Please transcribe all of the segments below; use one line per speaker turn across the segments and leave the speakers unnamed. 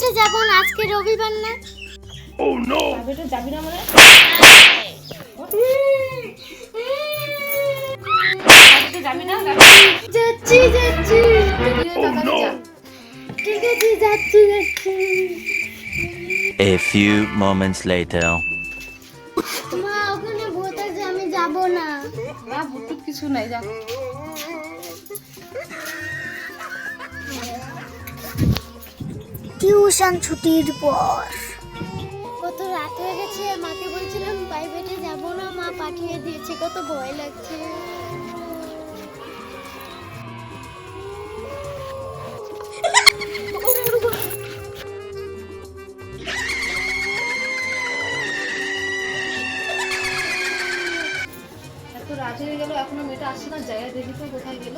প্রাইভেটে যাব না?
আজকে রবিবার না?
প্রাইভেটে যাবি না মানে? যাবি না?
যাচ্ছি যাচ্ছি। ঠিক আছে যাচ্ছি যাচ্ছি।
A few moments later.
মা ওখানে ভূত আছে আমি যাব না।
না ভুটুক কিছু নাই যা।
টিউশন ছুটির পর। কত রাত হয়ে গেছে মাকে বলছিলাম প্রাইভেটে যাব না মা পাঠিয়ে দিয়েছে কত ভয় লাগছে।
এত রাত হয়ে গেল এখনও মেয়েটা আসছে না জায়গা দেখি তো কোথায় গেল।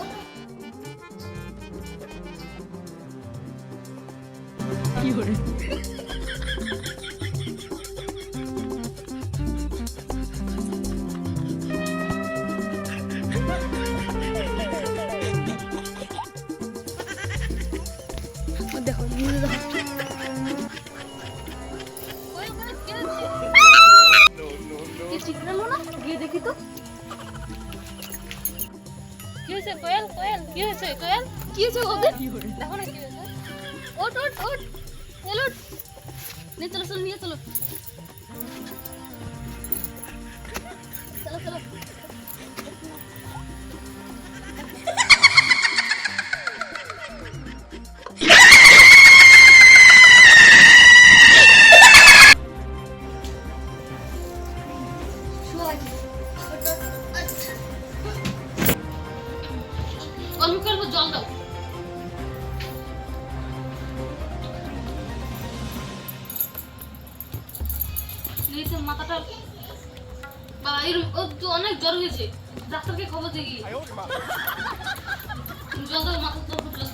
দেখো গেল না গিয়ে দেখি তো। কি হয়েছে কোয়েল? কোয়েল কি হয়েছে কোয়েল? কি হয়েছে ওদের? দেখো না কি হয়েছে। ওট ওট ওট চলো নিয়ে চলো চলো নিয়ে চলো। চলো চলো। অল্প জল দাও। নিচে মাথাটা বাবা তো অনেক জ্বর হয়েছে। ডাক্তারকে খবর দেখি। জল দাও মাথা তো জল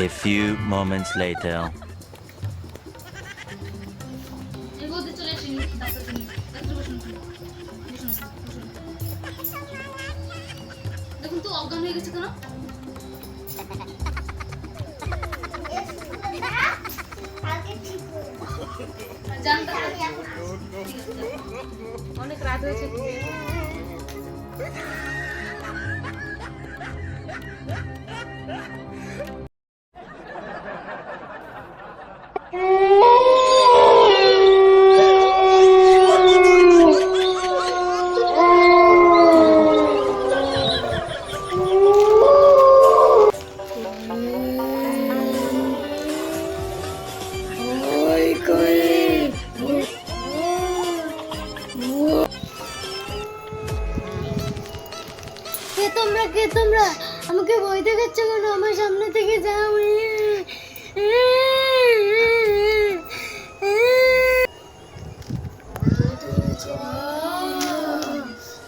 A few moments later.
দেখুন তো অজ্ঞান হয়ে গেছে কেন? জান ডাক্তার। অনেক রাত হয়েছে
কে কে তোমরা আমাকে ভয় দেখাচ্ছ কেন? আমার সামনে থেকে যাও।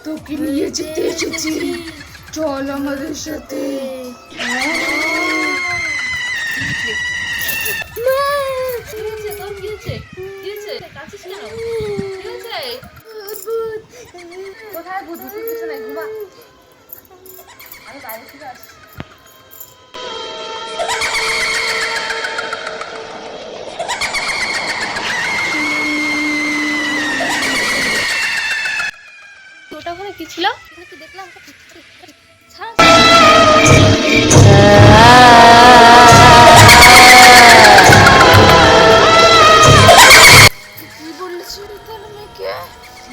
তোকে নিয়ে যেতে এসেছি? চল আমাদের সাথে। কি হয়েছে? ওটা ওখানে কি ছিল? কি দেখলাম কি মেয়েকে?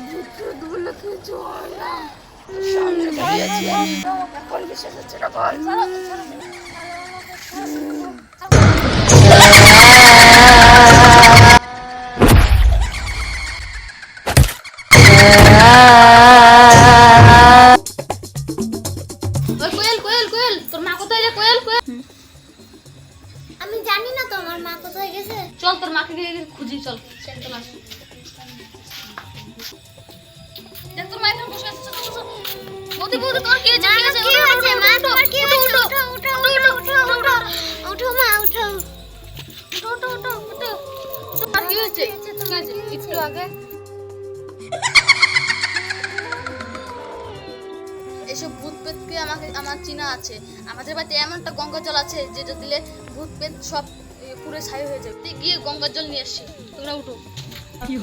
ভূত বলে কিছু না। সামনে দাঁড়িয়ে আছি। আমি এখন বিশ্বাস হচ্ছে না বল? ওই কোয়েল কোয়েল কোয়েল তোর মা কোথায় রে? কোয়েল কোয়েল।
আমি জানি না তো আমার মা কোথায় গেছে।
চল তোর মাকে খুঁজি চল। চল তোর বৌদি বৌদি কি হয়েছে কি হয়েছে
কি হয়েছে মা তোমার কি হয়েছে উঠো উঠো উঠো উঠো উঠো উঠো মা উঠো
ওঠো ওঠো ওঠো ওঠো তোমার কি হয়েছে কি
আছে একটু আগে
এসব ভূত পেতকে আমাকে আমার চিনা আছে আমাদের বাড়িতে এমন একটা গঙ্গা জল আছে যেটা দিলে ভূত পেত সব পুরো ছাই হয়ে যাবে তুই গিয়ে গঙ্গার জল নিয়ে আসছি তোমরা উঠো এই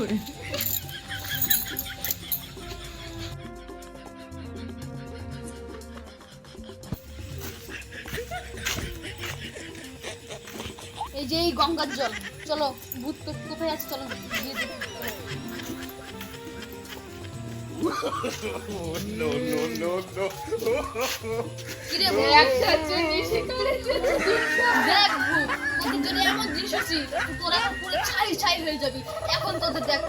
যে এই গঙ্গার জল চলো ভূত কোথায় আছে চলো গিয়ে হয়ে এখন তোদের দেখ